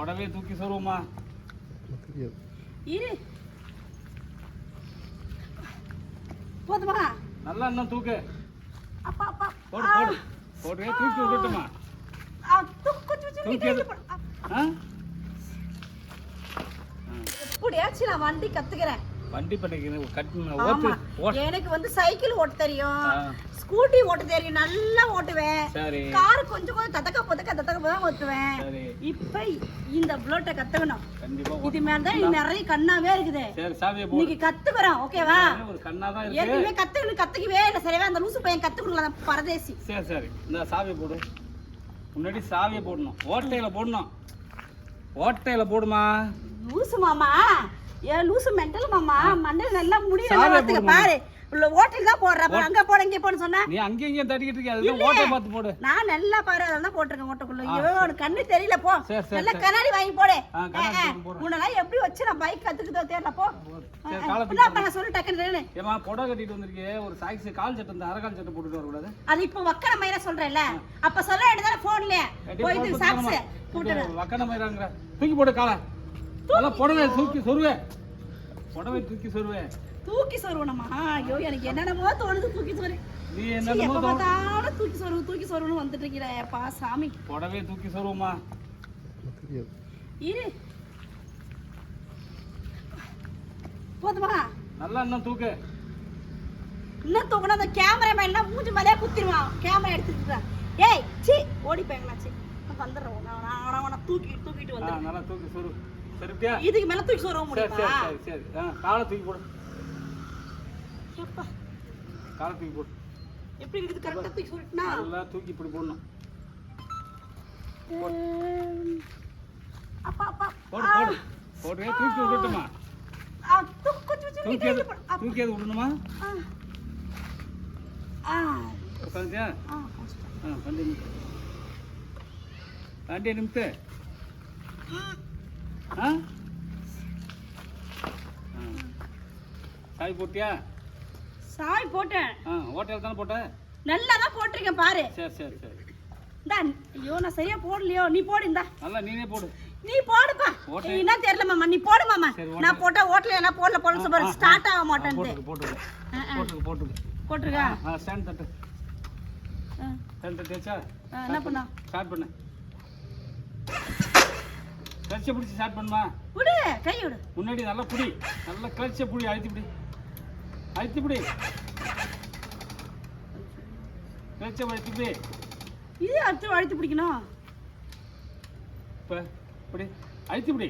புடவையை தூக்கி சொல்லுவோமா இரு. போதுமா? நல்லா இன்னும் தூக்கு. அப்பா அப்பா. போடு போடு. விட்டுட்டுமா? எப்படியாச்சும் நான் வண்டி கத்துக்கிறேன். வண்டி பண்ணிக்கிறேன் எனக்கு வந்து சைக்கிள் ஓட்ட தெரியும். ஸ்கூட்டி ஓட்ட தெரியும் நல்லா ஓட்டுவேன். கார் கொஞ்சம் கொஞ்சம் தத்தக்க பொத்தக்க தத்தக்க தான் ஓட்டுவேன். இப்ப இந்த புல்லோட்டை கத்துக்கணும். இது. மேல தான் நிறைய கண்ணாவே இருக்குது. இன்னைக்கு கத்துக்கிறோம் ஓகேவா? ஏற்கனவே கத்துக்கணும் கத்துக்கவே இல்லை. சரியா அந்த லூசு பையன் கத்துக்கணும் பரதேசி. சரி சரி. இந்த சாவியை போடு. முன்னாடி சாவியை போடணும். ஓட்டையில போடணும். ஓட்டையில போடுமா? லூசு மாமா. ஏன் லூசு மெண்டல் மாமா. மண்டையில நல்லா முடியும் பாரு. ஓட்டல் தான் அங்க போட இங்க போட சொன்னா நீ இங்கேயும் தட்டிக்கிட்டு இருக்க ஓட்டை பார்த்து போடு. நான் நல்லா பாரு அதெல்லாம் தான் போட்டிருக்கேன் ஓட்டக்குள்ள ஆ, ஐயோ உனக்கு கண்ணு தெரியல போ. நல்லா. கண்ணாடி வாங்கி போடு. உன்னெல்லாம் எப்படி வச்சு நான் பைக் கத்துக்குதோ தெரியல போ. நான் சொல்லு டக்குன்னு. ஏமா புடவை கட்டிட்டு வந்திருக்கே ஒரு சாக்ஸி கால் சட்டை இந்த அரைக்கால் சட்டை போட்டுட்டு வரக்கூடாது அது இப்போ வக்கன மயிர சொல்றேன்ல. அப்ப சொல்ல வேண்டியதானே போன்ல கட்டி போய் இது போட்டு சாக்ஸ் இது வக்கன மயிராங்கிற. தூக்கி போடு காலை. நல்லா புடவை தூக்கி சொருவே. புடவை தூக்கி சொருவே. தூக்கி சொருவணுமா ஐயோ எனக்கு என்னென்னமோ தோணுது தூக்கி நீ எப்ப பார்த்தாலும் தூக்கி தூக்கி சொருவுன்னு வந்துட்டு இருக்கிறப்பா சாமி. தூக்கி தெரியாது இரு. போதுமா? நல்லா இன்னும் தூக்கு. இன்னும் தூக்கணும் அந்த கேமரா மேலாம் மூஞ்சி மேலே குத்திடுவான். கேமரா எடுத்துக்கிட்டேன் ஏய் சி ஓடி போயங்களா சி. நான் வந்துடுறேன் நான் அவனை தூக்கிட்டு ஆ வந்துடுறேன். நல்லா தூக்கி சொரு. சரிப்பியா இதுக்கு மேல தூக்கி சொருவ சரி முடியுமா? சரி சரி சரி. ஆ காலை தூக்கி போடு. எப்பா, காலை தூக்கி போடு. எப்படி இருக்குது? கரெக்டாக தூக்கி சொல்லிட்டுனா நல்லா தூக்கி இப்படி போடணும். அப்பா போடு போடு. தூக்கி தூக்கு, தூக்கி விடணுமா? ஆ. ஆ. சாய் போட்டியா? சாய் போட்டேன். ஆ ஹோட்டல் தானே போட்ட? நல்லா தான் போட்டிருக்கேன் பாரு. சரி சரி சரி. இந்தா ஐயோ நான் சரியா போடலையோ? நீ போடு இந்தா. நல்லா நீனே போடு. நீ போடுப்பா. என்ன தெரியல மாமா நீ போடு மாமா. நான் போட்டா ஓட்டல என்ன போடல போடல ஆ, ஸ்டார்ட் ஆக போட்டுக்கு ஆ, ஆ. போட்டுக்கு போட்டுக்கு போட்டிருக்கா? ஸ்டாண்ட் தட்டு. ஸ்டாண்ட் தட்டியாச்சா ஆ, என்ன பண்ணா ஸ்டார்ட் பண்ணு. கிளச்சை பிடிச்சி ஸ்டார்ட் பண்ணுமா? விடு கை விடு. முன்னாடி நல்லா புடி நல்லா கிளச்சை புடி அழுத்தி பிடி அழுத்தி பிடி கிளச்சை அழுத்தி பிடி இது அடுத்து அழுத்தி பிடிக்கணும் இப்போ இப்படி அழுத்தி பிடி